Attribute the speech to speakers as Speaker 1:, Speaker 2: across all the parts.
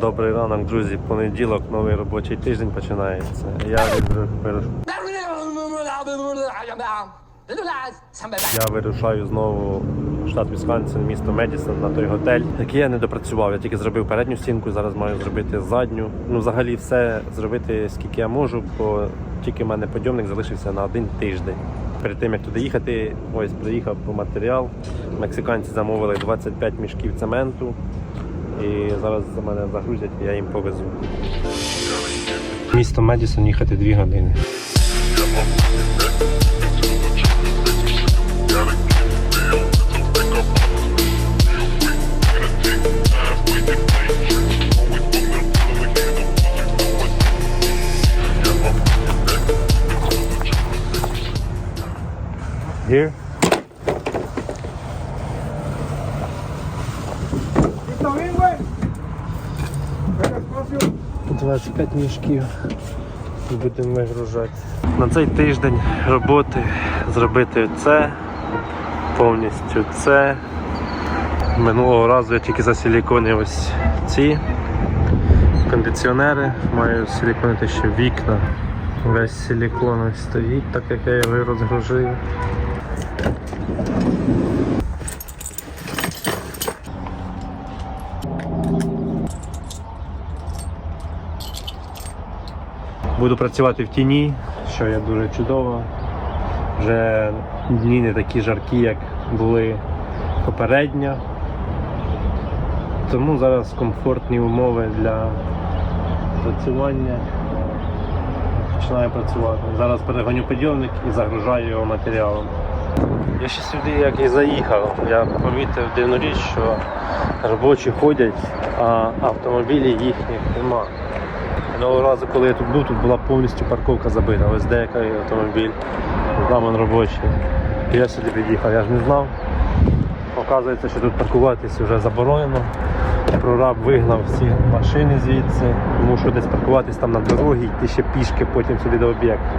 Speaker 1: Добрий ранок, друзі. Понеділок, новий робочий тиждень починається. Я я вирушаю знову в штат Вісконсин, місто Медісон, на той готель, який я не допрацював. Я тільки зробив передню стінку, зараз маю зробити задню. Ну, взагалі, все зробити скільки я можу, бо тільки в мене подйомник залишився на один тиждень. Перед тим як туди їхати, ось приїхав по матеріал. Мексиканці замовили 25 мішків цементу. І зараз за мене загрузять, і я їм повезу. Місто Медісон їхати 2 години. Here? 25 мішків будемо вигружати. На цей тиждень роботи зробити це, повністю це. Минулого разу я тільки засиліконив ось ці кондиціонери, маю силіконити ще вікна. Весь силікон ось стоїть, так як я його розгружив. Буду працювати в тіні, що є дуже чудово. Вже дні не такі жаркі, як були попередньо. Тому зараз комфортні умови для працювання. Починаю працювати. Зараз перегоню підйомник і загружаю його матеріалом. Я ще сюди як і заїхав. Я помітив дивну річ, що робочі ходять, а автомобілів їхніх нема. Минулого разу, коли я тут був, тут була повністю парковка забита. Ось деякий автомобіль, там він робочий. Я сюди під'їхав, я ж не знав. Оказується, що тут паркуватися вже заборонено. Прораб вигнав всі машини звідси, мушу десь паркуватись там на дорогі, йти ще пішки потім сюди до об'єкту.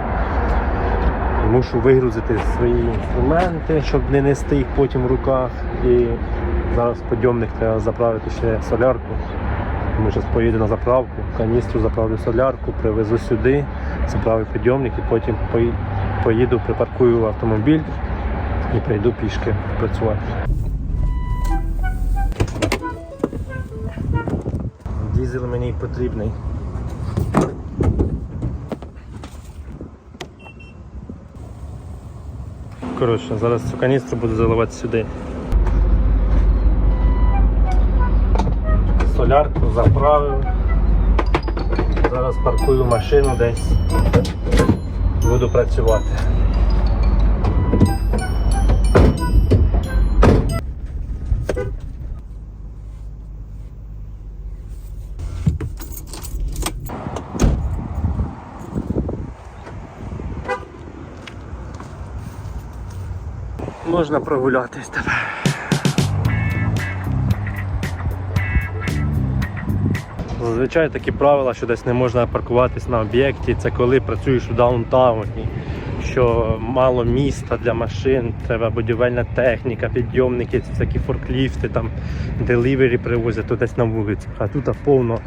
Speaker 1: Мушу вигрузити свої інструменти, щоб не нести їх потім в руках. І зараз подйомник треба заправити ще солярку. Тому зараз поїду на заправку, каністру заправлю солярку, привезу сюди, заправлю підйомник і потім поїду, припаркую автомобіль і прийду пішки працювати. Дізель мені потрібний. Коротше, зараз цю каністру буду заливати сюди. Солярку заправив. Зараз паркую машину десь. Буду працювати. Можна прогулятись тепер. Зазвичай такі правила, що десь не можна паркуватись на об'єкті, це коли працюєш у даунтауні, що мало міста для машин, треба будівельна техніка, підйомники, всякі форкліфти, там деливері привозять то десь на вулицях. А тут повно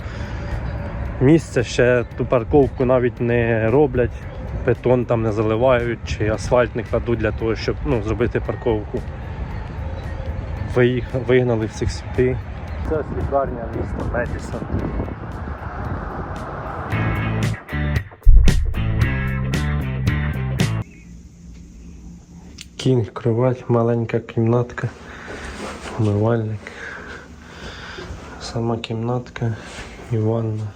Speaker 1: місця, ще ту парковку навіть не роблять, бетон там не заливають чи асфальт не кладуть для того, щоб ну, зробити парковку. Виїхали, вигнали всіх сюди. Це лікарня міста Медісон. Кінг, кровать, маленька кімнатка, умивальник, сама кімнатка і ванна.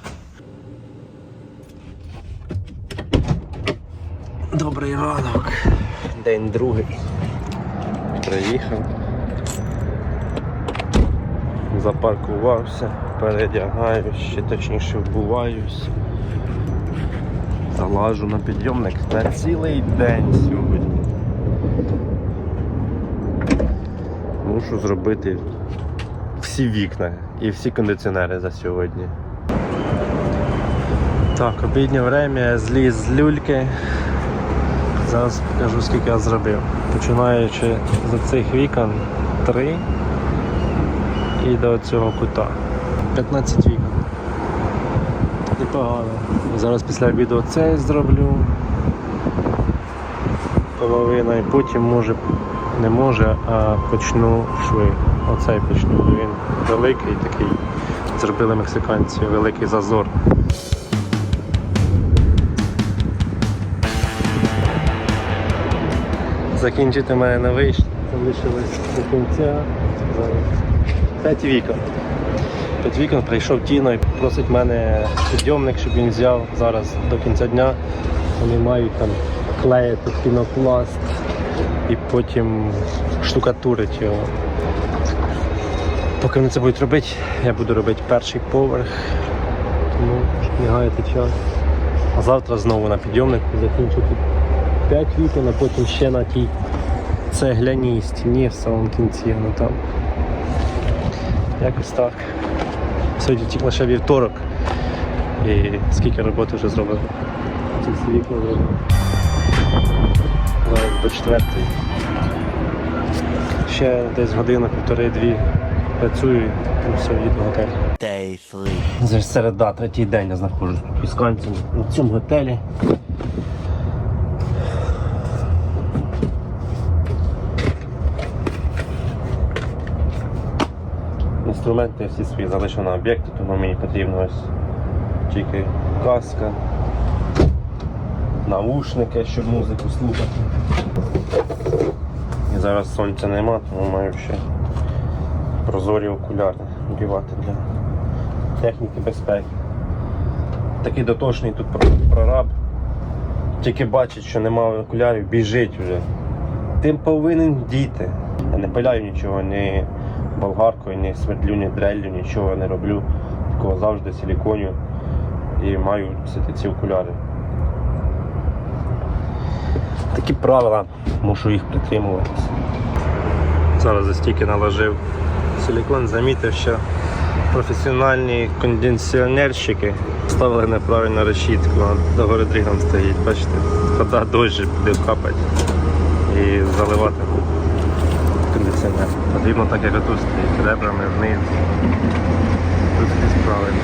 Speaker 1: Добрий ранок. День другий. Приїхав запаркувався, передягаюсь, ще точніше вбуваюсь. Залажу на підйомник на цілий день сьогодні. Мушу зробити всі вікна і всі кондиціонери за сьогодні. Так, обіднє время, я зліз з люльки. Зараз покажу скільки я зробив. Починаючи з цих вікон 3 і до цього кута. 15 вікон. Непогано. Зараз після обіду це зроблю. Половина і потім може, не може, а почну шви. Оцей почну. Він великий такий. Зробили мексиканці великий зазор. Закінчити мене не вийшло. Залишилось до кінця. П'ять вікон. П'ять вікон прийшов Тіно і просить мене підйомник, щоб він взяв зараз до кінця дня. Вони мають там клеїти пінопласт і потім штукатурить його. Поки вони це будуть робити, я буду робити перший поверх. Тому не гаяти час. А завтра знову на підйомнику закінчу тут 5 вікон, а потім ще на тій цегляній стіні в самому кінці. Ну там. Якось так. Сьогодні тільки лише вівторок. І скільки роботи вже зробили. Ці всі вікна зробили. До четвертої. Ще десь година, півтори-дві працюю і все, їду в готель. Зараз середа, третій день я знаходжусь в Вісконсині, на цьому готелі. Інструменти всі свої залишив на об'єкті, тому мені потрібно ось тільки каска, наушники, щоб музику слухати. І зараз сонця нема, тому маю ще прозорі окуляри вдівати для техніки безпеки. Такий дотошний тут прораб. Тільки бачить, що немає окулярів, біжить вже. Ти повинен діти. Я не пиляю нічого, ні болгаркою, ні свердлю, ні дреллю, нічого не роблю. Такого завжди силіконю і маю носити ці окуляри. Такі правила, мушу їх притримуватися. Зараз за стільки наложив силікон, замітив, що професіональні кондиціонерщики ставили неправильно решітку, а до гори дрігом стоїть. Бачите, вода дощ буде капати і заливати кондиціонер. Потрібно так, як отут стоїть, ребрами вниз. Тут скрізь правильно.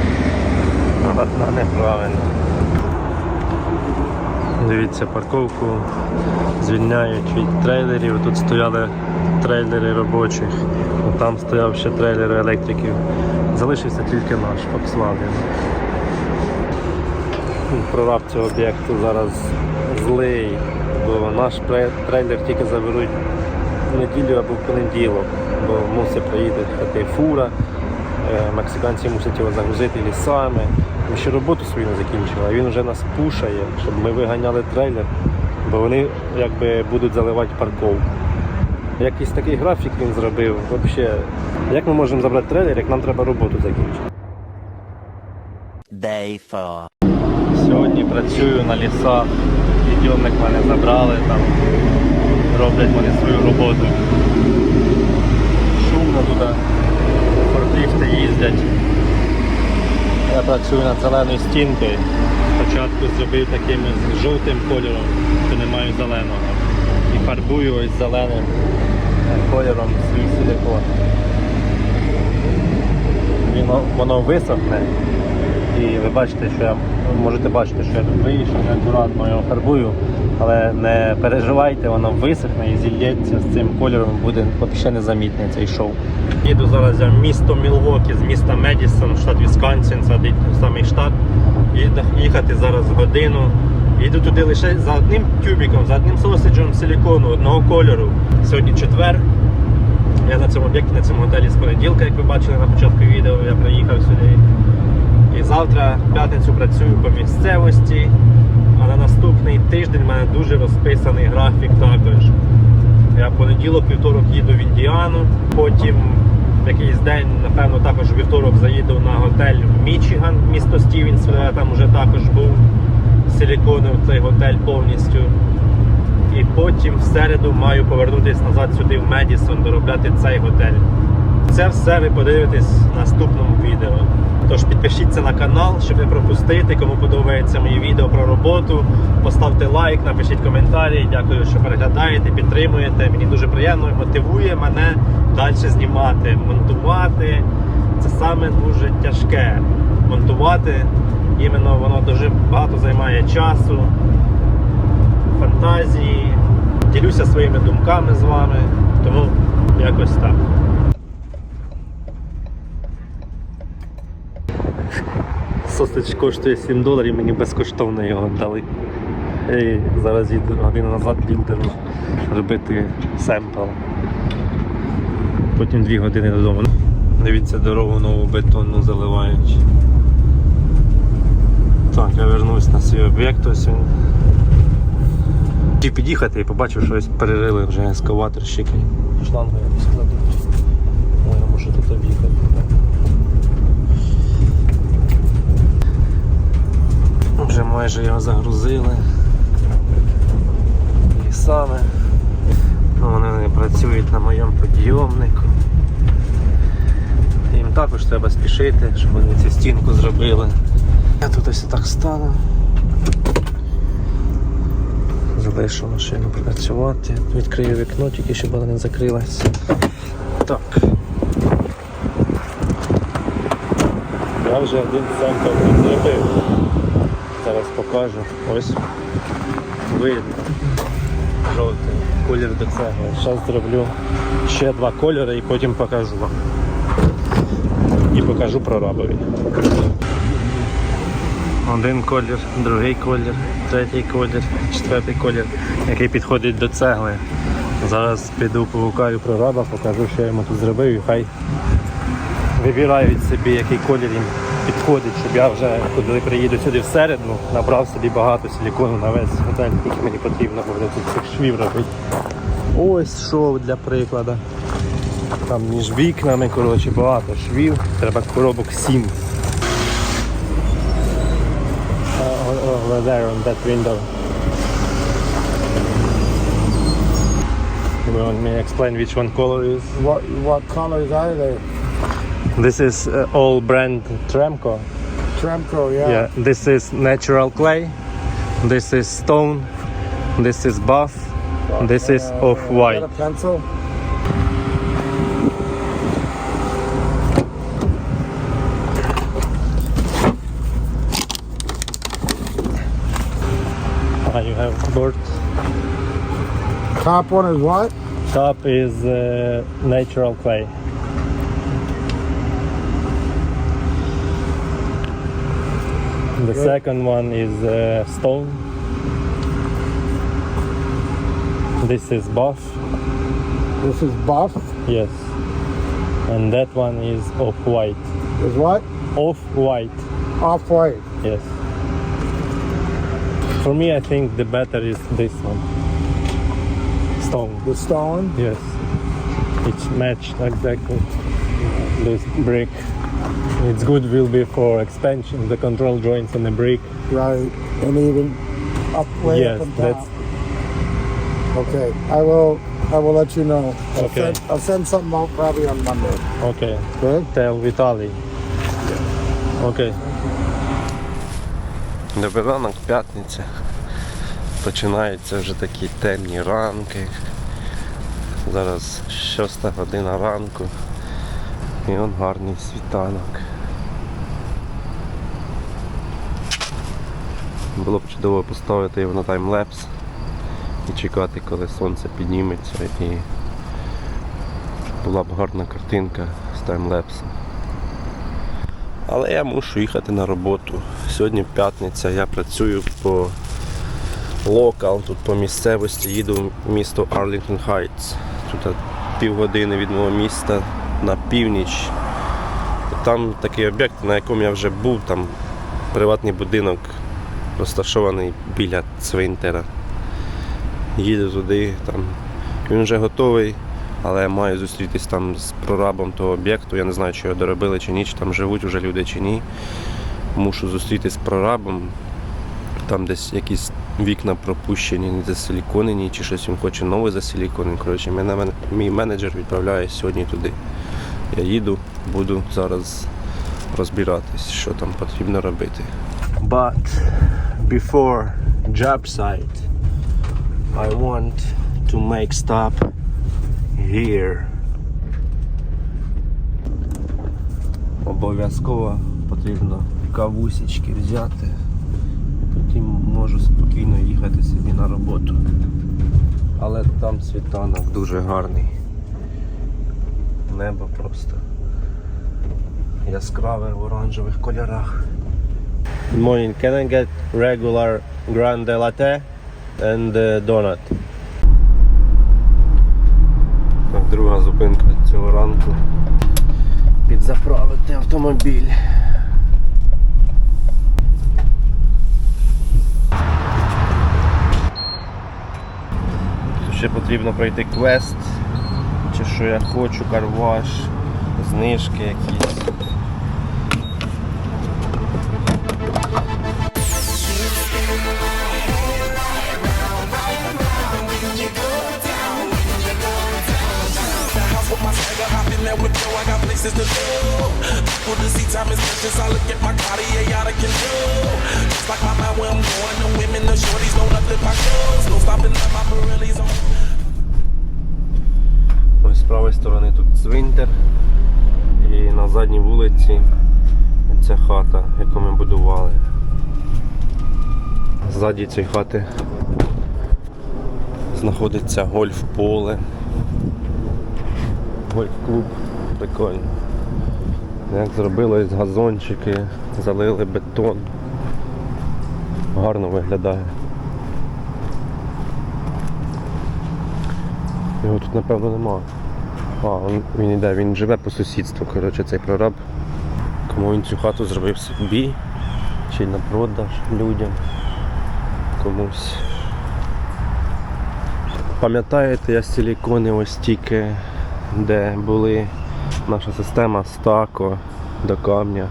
Speaker 1: Одна неправильно. Дивіться, парковку звільняють від трейлерів. Тут стояли трейлери робочих, там стояв ще трейлер електриків. Залишився тільки наш Volkswagen. Прораб цього об'єкту зараз злий, бо наш трейлер тільки заберуть в неділю або в понеділок, бо мусить приїхати фура, мексиканці мусять його загрузити лісами. Ми ще роботу свою не закінчили, а він вже нас пушає, щоб ми виганяли трейлер, бо вони якби будуть заливати парковку. Якийсь такий графік він зробив. Взагалі, як ми можемо забрати трейлер, як нам треба роботу закінчити?
Speaker 2: Day four.
Speaker 1: Сьогодні працюю на лісах, підйомник мене забрали, там роблять вони свою роботу. Шумно туди, форкліфти їздять. Я працюю над зеленою стінкою. Спочатку зробив таким з жовтим кольором, що немає зеленого. І фарбую ось зеленим кольором свій силикон. Воно, воно висохне. І ви бачите, що я можете бачити, що я вийшов, я акуратно його фарбую, але не переживайте, воно висохне і зільється з цим кольором, буде взагалі незамітний цей шоу. Їду зараз в місто Мілвокі з міста Медісон, штат Вісконсин, це самий штат. Їхати зараз годину. Їду туди лише за одним тюбіком, за одним сосиджем силікону одного кольору. Сьогодні четвер. Я на цьому об'єкті, на цьому готелі з понеділка, як ви бачили на початку відео, я приїхав сюди. І завтра, в п'ятницю, працюю по місцевості. А на наступний тиждень в мене дуже розписаний графік також. Я понеділок, вівторок їду в Індіану, потім якийсь день, напевно, також у вівторок заїду на готель в Мічиган, місто Стівенсвіль, я там вже також був силіконив цей готель повністю. І потім в середу маю повернутися назад сюди в Медісон, доробляти цей готель. Це все ви подивитесь в наступному відео. Тож підпишіться на канал, щоб не пропустити. Кому подобається мої відео про роботу, поставте лайк, напишіть коментарі. Дякую, що переглядаєте, підтримуєте. Мені дуже приємно і мотивує мене далі знімати, монтувати. Це саме дуже тяжке монтувати іменно воно дуже багато займає часу, фантазії. Ділюся своїми думками з вами, тому якось так. Сосич коштує 7 доларів, мені безкоштовно його дали. І зараз їду годину назад білдеру робити семпл. Потім 2 години додому. Дивіться дорогу нову бетонну заливають. Так, я вернусь на свій об'єкт. Ось він. Хотів під'їхати і побачив, що ось перерили вже ескаваторщики. Шлангу якось кладуть. Ну, я можу тут об'їхати. Вже майже його загрузили. І саме. Ну, вони не працюють на моєму підйомнику. Їм також треба спішити, щоб вони цю стінку зробили. Я тут ось так стану. Залишу машину працювати. Відкрию вікно, тільки щоб вона не закрилась. Так. Я вже один семпл тут зробив. Зараз покажу. Ось видно. Жовтий колір до цегли. Зараз зроблю ще два кольори і потім покажу вам. І покажу прорабові. Один колір, другий колір, третій колір, четвертий колір, який підходить до цегли. Зараз піду погукаю прораба, покажу, що я йому тут зробив і хай вибирають собі, який колір їм підходить, щоб я вже, коли приїду сюди всередину, набрав собі багато силікону на весь готель, який мені потрібно буде тут цих швів робити. Ось шов для прикладу. Там між вікнами, коротше, багато швів, треба коробок 7. Uh, over there on that window. You want me to explain which one color is?
Speaker 2: What what colors are they?
Speaker 1: This is uh, all brand Tremco.
Speaker 2: Tremco, yeah.
Speaker 1: Yeah, this is natural clay. This is stone. This is buff. This is
Speaker 2: Uh,
Speaker 1: off white.
Speaker 2: pencil?
Speaker 1: Ah, you have board.
Speaker 2: Top one is what?
Speaker 1: Top is uh, natural clay. The second one is uh, stone. This is buff.
Speaker 2: This is buff.
Speaker 1: Yes. And that one is off white.
Speaker 2: Is what?
Speaker 1: Off white.
Speaker 2: Off white.
Speaker 1: Yes. For me, I think the better is this one. Stone.
Speaker 2: The stone.
Speaker 1: Yes. It's matched exactly. This brick. It's good will be for expansion, the control joints in the brick.
Speaker 2: Right. And even up way
Speaker 1: yes,
Speaker 2: up and
Speaker 1: that's.
Speaker 2: Okay. I will I will let you know. I'll,
Speaker 1: Okay.
Speaker 2: send, I'll send something out probably on Monday.
Speaker 1: okay.
Speaker 2: Okay?
Speaker 1: Tell Vitaly. Окей. Добрий ранок, п'ятниця. Починаються вже такі темні ранки. Зараз 6 година ранку. І он гарний світанок. Було б чудово поставити його на таймлепс і чекати, коли сонце підніметься і була б гарна картинка з таймлепсом. Але я мушу їхати на роботу. Сьогодні п'ятниця, я працюю по локал, тут по місцевості, їду в місто Арлінгтон Хайтс. Тут півгодини від мого міста на північ. Там такий об'єкт, на якому я вже був, там приватний будинок розташований біля цвинтера. Їду туди, там він вже готовий, але я маю зустрітись там з прорабом того об'єкту. Я не знаю, чи його доробили чи ні, чи там живуть вже люди чи ні. Мушу зустрітись з прорабом. Там десь якісь вікна пропущені, не засиліконені, чи щось він хоче нове засиліконені. Коротше, мій менеджер відправляє сьогодні туди. Я їду, буду зараз розбиратись, що там потрібно робити. But before job site, I want to make stop here. Обов'язково потрібно кавусечки взяти. Потім можу спокійно їхати собі на роботу. Але там світанок дуже гарний. Небо просто яскраве в оранжевих кольорах. Good morning. Can I get regular grande latte and uh, donut? Так, друга зупинка цього ранку. Підзаправити автомобіль. Тут ще потрібно пройти квест. Що я хочу, карваш, знижки якісь.
Speaker 3: my time is precious. I look at my Cartier out of control. Just like my mind where I'm going. The women, the shorties, know nothing but girls. No stopping at my Pirelli's on.
Speaker 1: З правої сторони тут цвинтар. І на задній вулиці ця хата, яку ми будували. Ззаді цієї хати знаходиться гольф-поле. Гольф-клуб. Прикольно. Як зробили газончики, залили бетон. Гарно виглядає. Його тут напевно нема. А, він, він іде, він живе по сусідству, коротше, цей прораб. Кому він цю хату зробив собі, чи на продаж людям комусь. Пам'ятаєте, я силікони ось тільки, де були наша система стако до камня.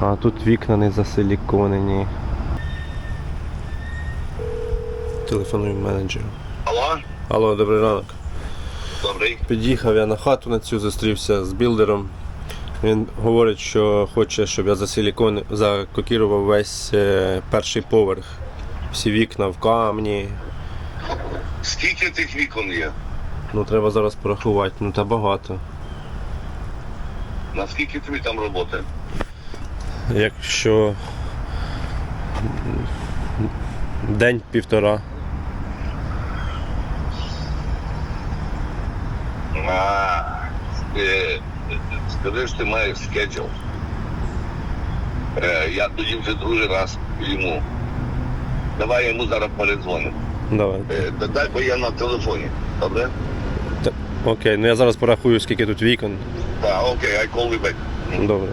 Speaker 1: А тут вікна не засиліконені. Телефоную менеджеру.
Speaker 4: Алло,
Speaker 1: Алло, добрий ранок.
Speaker 4: Добрий.
Speaker 1: Під'їхав я на хату на цю, зустрівся з білдером. Він говорить, що хоче, щоб я за силікон закокірував весь е, перший поверх. Всі вікна в камні.
Speaker 4: Скільки тих вікон є?
Speaker 1: Ну треба зараз порахувати, ну та багато.
Speaker 4: Наскільки тобі там роботи?
Speaker 1: Якщо день-півтора.
Speaker 4: А, е, скажи, що ти маєш скеджул. Е, я тоді вже другий раз йому. Давай йому зараз передзвонимо.
Speaker 1: Давай.
Speaker 4: Е, да- дай, бо я на телефоні. Добре?
Speaker 1: Та- Окей, ну я зараз порахую, скільки тут вікон.
Speaker 4: Так, окей, I call you back.
Speaker 1: Добре.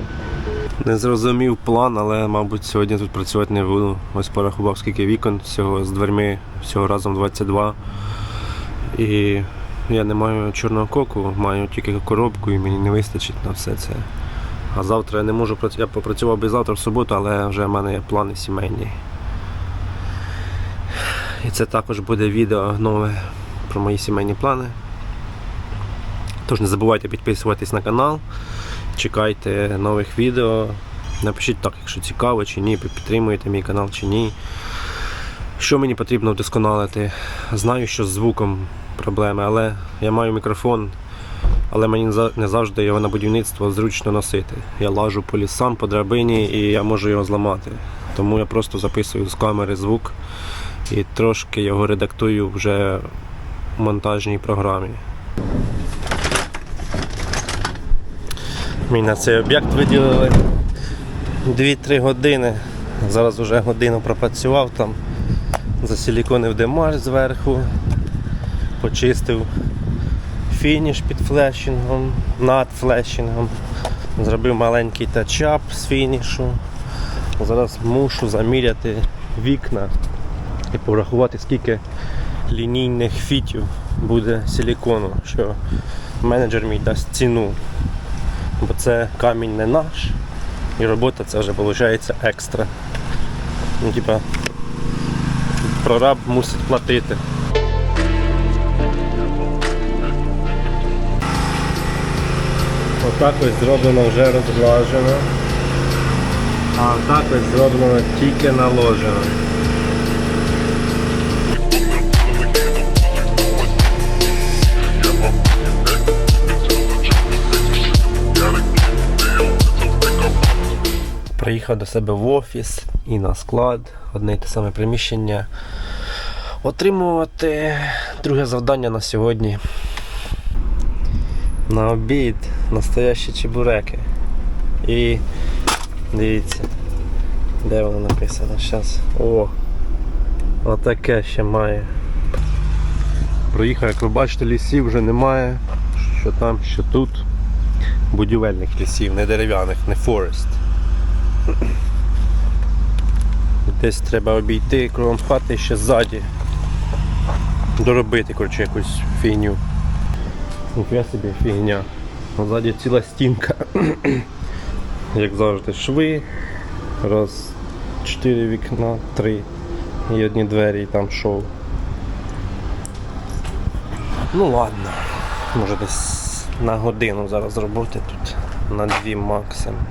Speaker 1: Не зрозумів план, але, мабуть, сьогодні тут працювати не буду. Ось порахував, скільки вікон всього з дверми, всього разом 22. І я не маю чорного коку, маю тільки коробку і мені не вистачить на все це. А завтра я не можу працювати. Я попрацював би завтра в суботу, але вже в мене є плани сімейні. І це також буде відео нове про мої сімейні плани. Тож не забувайте підписуватись на канал. Чекайте нових відео. Напишіть так, якщо цікаво чи ні, підтримуєте мій канал чи ні. Що мені потрібно вдосконалити? Знаю, що з звуком проблеми, але я маю мікрофон, але мені не завжди його на будівництво зручно носити. Я лажу по лісам, по драбині і я можу його зламати. Тому я просто записую з камери звук і трошки його редактую вже в монтажній програмі. Мені на цей об'єкт виділили 2-3 години. Зараз вже годину пропрацював там, засиліконив демарш зверху, почистив фініш під флешингом, над флешингом, зробив маленький тачап з фінішу. Зараз мушу заміряти вікна і порахувати, скільки лінійних фітів буде силікону, що менеджер мій дасть ціну бо це камінь не наш, і робота це вже виходить екстра. Ну, типа, прораб мусить платити. Отак ось зроблено вже розглажено. А так ось зроблено тільки наложено. Приїхав до себе в офіс і на склад, одне й те саме приміщення. Отримувати друге завдання на сьогодні. На обід настоящі чебуреки. І дивіться, де воно написано зараз. О! Отаке ще має. Проїхав, як ви бачите, лісів вже немає. Що там, що тут. Будівельних лісів, не дерев'яних, не форест. Десь треба обійти кругом хати ще ззаді. Доробити, коротше, якусь фігню. Ніхуя собі фігня. Ззаді ціла стінка. Як завжди, шви. Раз, чотири вікна, три. І одні двері, і там шоу. Ну ладно. Може десь на годину зараз роботи тут. На дві максимум.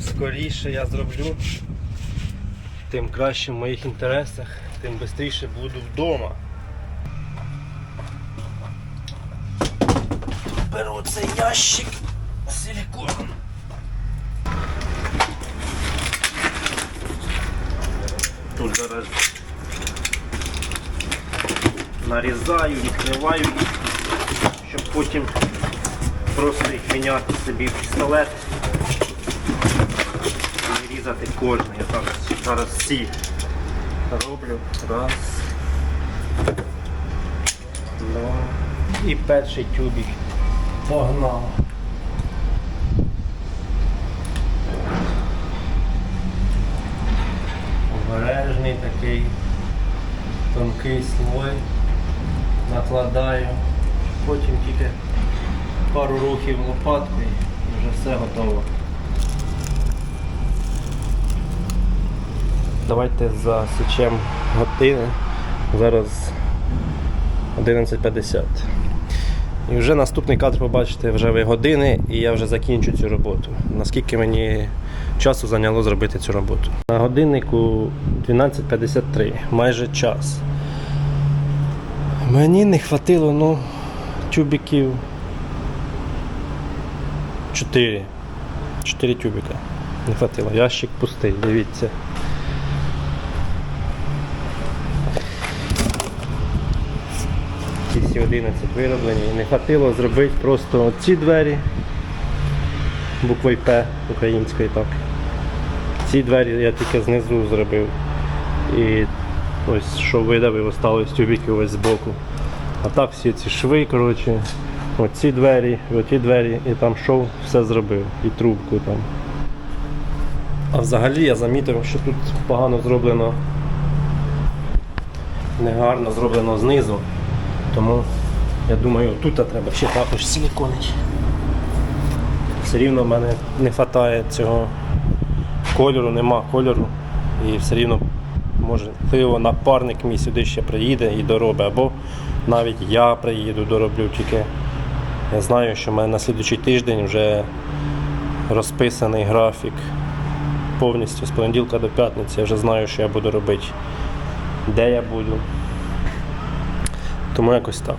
Speaker 1: Скоріше я зроблю, тим краще в моїх інтересах, тим швидше буду вдома. Беру цей ящик з силіконом. Тут зараз нарізаю, відкриваю щоб потім просто їх міняти собі в пістолет і різати кожний. Я зараз, зараз всі роблю. Раз. Два. І перший тюбик. Погнав. Обережний такий тонкий слой. Накладаю. Потім тільки пару рухів лопаткою і вже все готово. Давайте засічемо години. Зараз 11.50. І вже наступний кадр побачите вже ви години, і я вже закінчу цю роботу. Наскільки мені часу зайняло зробити цю роботу. На годиннику 12.53, майже час. Мені не хватило, ну, тюбиків 4. 4 тюбика. Не хватило. Ящик пустий, дивіться. Всі 11 вироблені. І не хватило зробити просто ці двері буквою П української так. Ці двері я тільки знизу зробив. І ось що видавив, осталось тюбіки ось збоку. А так всі ці шви, коротше, оці двері, оті двері, і там шов, все зробив. І трубку там. А взагалі я замітив, що тут погано зроблено, негарно зроблено знизу. Тому я думаю, тут треба ще також силіконити. Все рівно в мене не вистачає цього кольору, нема кольору. І все рівно можливо напарник мій сюди ще приїде і доробить. Або навіть я приїду, дороблю тільки. Я знаю, що в мене на слідуючий тиждень вже розписаний графік повністю з понеділка до п'ятниці. Я вже знаю, що я буду робити, де я буду. Тому якось так.